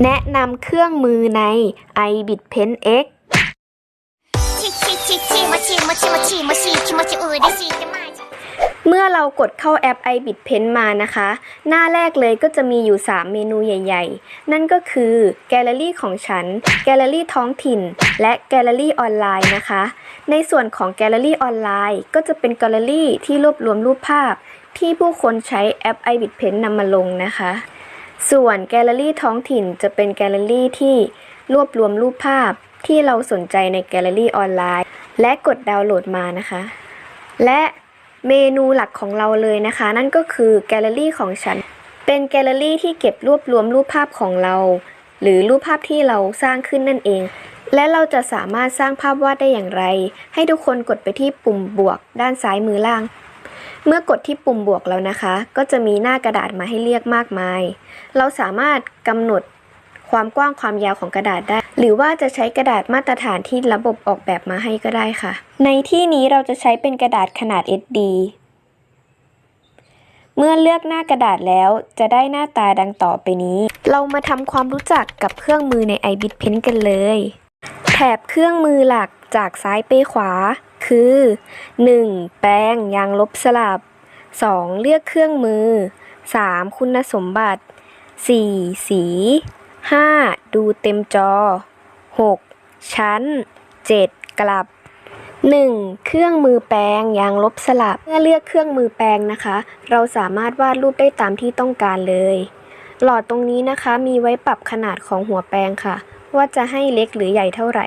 แนะนำเครื่องมือใน iBitPen X เมื่อเรากดเข้าแอป iBitPen มานะคะ หน้าแรกเลยก็จะมีอยู่ 3 เมนูใหญ่ ๆ นั่นก็คือ แกลเลอรี่ของฉัน แกลเลอรี่ท้องถิ่น และแกลเลอรี่ออนไลน์นะคะ ในส่วนของแกลเลอรี่ออนไลน์ ก็จะเป็นแกลเลอรี่ที่รวบรวมรูปภาพ ที่ผู้คนใช้แอป iBitPen นำมาลงนะคะ ส่วนแกลเลอรี่ท้องถิ่นจะเป็นแกลเลอรี่ที่รวบรวมรูปภาพที่เราสนใจในแกลเลอรี่ออนไลน์ และกดดาวน์โหลดมานะคะ และเมนูหลักของเราเลยนะคะ นั่นก็คือแกลเลอรี่ของฉัน เป็นแกลเลอรี่ที่เก็บรวบรวมรูปภาพของเรา หรือรูปภาพที่เราสร้างขึ้นนั่นเอง และเราจะสามารถสร้างภาพวาดได้อย่างไร ให้ทุกคนกดไปที่ปุ่มบวกด้านซ้ายมือล่าง เมื่อกดที่ปุ่มบวกแล้วนะคะ ก็จะมีหน้ากระดาษมาให้เลือกมากมาย เราสามารถกำหนดความกว้างความยาวของกระดาษได้ หรือว่าจะใช้กระดาษมาตรฐานที่ระบบออกแบบมาให้ก็ได้ค่ะ ในที่นี้เราจะใช้เป็นกระดาษขนาด SD เมื่อเลือกหน้ากระดาษแล้วจะได้หน้าตาดังต่อไปนี้ เรามาทำความรู้จักกับเครื่องมือใน iBit Pen กันเลย บเครื่องมือหลักจากซ้ายไปขวา คือ 1. แปรงยางลบสลับ 2. เลือกเครื่องมือ 3. คุณสมบัติ 4. สี 5. ดูเต็มจอ 6. ชั้น 7. กลับ 1. เครื่องมือแปรงยางลบสลับ เมื่อเลือกเครื่องมือแปรงนะคะ เราสามารถวาดรูปได้ตามที่ต้องการเลย หลอดตรงนี้นะคะมีไว้ปรับขนาดของหัวแปรงค่ะ ว่าจะให้เล็กหรือใหญ่เท่าไหร่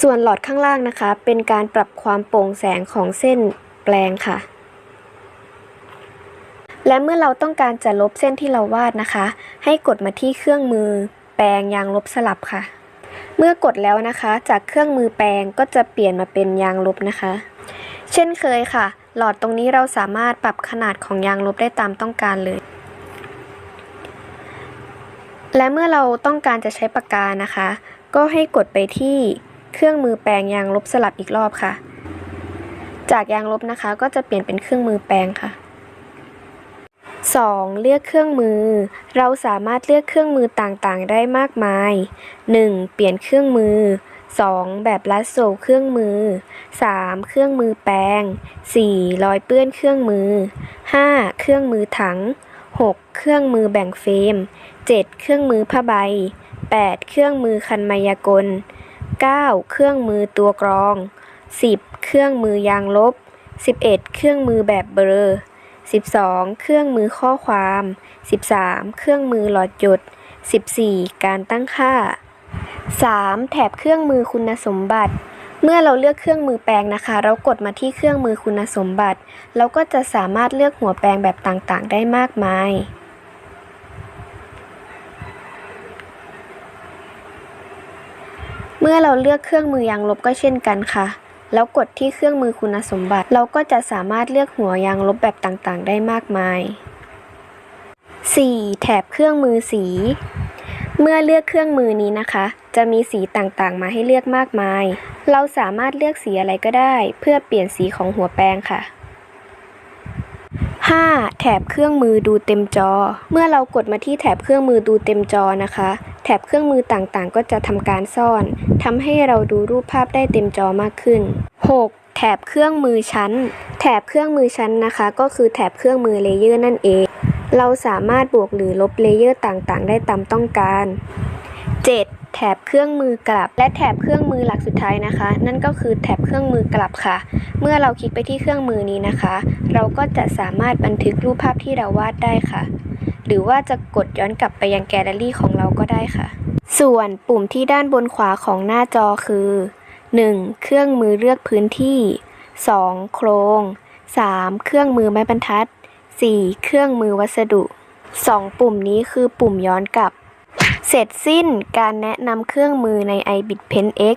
ส่วนหลอดข้างล่างนะคะ เป็นการปรับความโปร่งแสงของเส้นแปลงค่ะ และเมื่อเราต้องการจะลบเส้นที่เราวาดนะคะ ให้กดมาที่เครื่องมือแปรงยางลบสลับค่ะ เมื่อกดแล้วนะคะ จากเครื่องมือแปรงก็จะเปลี่ยนมาเป็นยางลบนะคะ เช่นเคยค่ะ หลอดตรงนี้เราสามารถปรับขนาดของยางลบได้ตามต้องการเลย และเมื่อเราต้องการจะใช้ปากกานะคะ ก็ให้กดไปที่เครื่องมือแปรงยางลบสลับอีกรอบค่ะ จากยางลบนะคะก็จะเปลี่ยนเป็นเครื่องมือแปรงค่ะ 2. เลือกเครื่องมือ เราสามารถเลือกเครื่องมือต่างๆ ได้มากมาย 1. เปลี่ยนเครื่องมือ 2. แบบลัดโซ่เครื่องมือ 3. เครื่องมือแปรง 4. รอยเปื้อนเครื่องมือ 5. เครื่องมือถัง 6. เครื่องมือแบ่งเฟรม 7. เครื่องมือผ้าใบ 8. เครื่องมือคันมายากล 9. เครื่องมือตัวกรอง 10. เครื่องมือยางลบ 11. เครื่องมือแบบเบลอ 12. เครื่องมือข้อความ 13. เครื่องมือหลอดหยด 14. การตั้งค่า 3. แถบเครื่องมือคุณสมบัติ เมื่อเราเลือกเครื่องมือแปรงนะคะ เรากดมาที่เครื่องมือคุณสมบัติ เราก็จะสามารถเลือกหัวแปรงแบบต่างๆ ได้มากมายเมื่อเราเลือกเครื่องมือยางลบก็เช่นกันค่ะ แล้วกดที่เครื่องมือคุณสมบัติ เราก็จะสามารถเลือกหัวยางลบแบบต่างๆ ได้มากมาย 4. แถบเครื่องมือสี เมื่อเลือกเครื่องมือนี้นะคะ จะมีสีต่างๆ มาให้เลือกมากมาย เราสามารถเลือกสีอะไรก็ได้ เพื่อเปลี่ยนสีของหัวแปรงค่ะ 5. แถบเครื่องมือดูเต็มจอ เมื่อเรากดมาที่แถบเครื่องมือดูเต็มจอนะคะ แถบเครื่องมือต่างๆ ก็จะทำการซ่อนทำให้เราดูรูปภาพได้เต็มจอมากขึ้น 6. แถบเครื่องมือชั้น แถบเครื่องมือชั้นนะคะ ก็คือแถบเครื่องมือเลเยอร์นั่นเอง เราสามารถบวกหรือลบเลเยอร์ต่างๆ ได้ตามต้องการ 7. แถบเครื่องมือกลับ และแถบเครื่องมือหลักสุดท้ายนะคะ นั่นก็คือแถบเครื่องมือกลับค่ะ เมื่อเราคลิกไปที่เครื่องมือนี้นะคะ เราก็จะสามารถบันทึกรูปภาพที่เราวาดได้ค่ะ หรือว่าจะกดย้อนกลับไปยังแกลเลอรี่ของเราก็ได้ค่ะ ส่วนปุ่มที่ด้านบนขวาของหน้าจอคือ 1. เครื่องมือเลือกพื้นที่ 2. โครง 3. เครื่องมือไม้บรรทัด 4. เครื่องมือวัสดุ 2 ปุ่มนี้คือปุ่มย้อนกลับ เสร็จสิ้นการแนะนำเครื่องมือใน iBit Pen X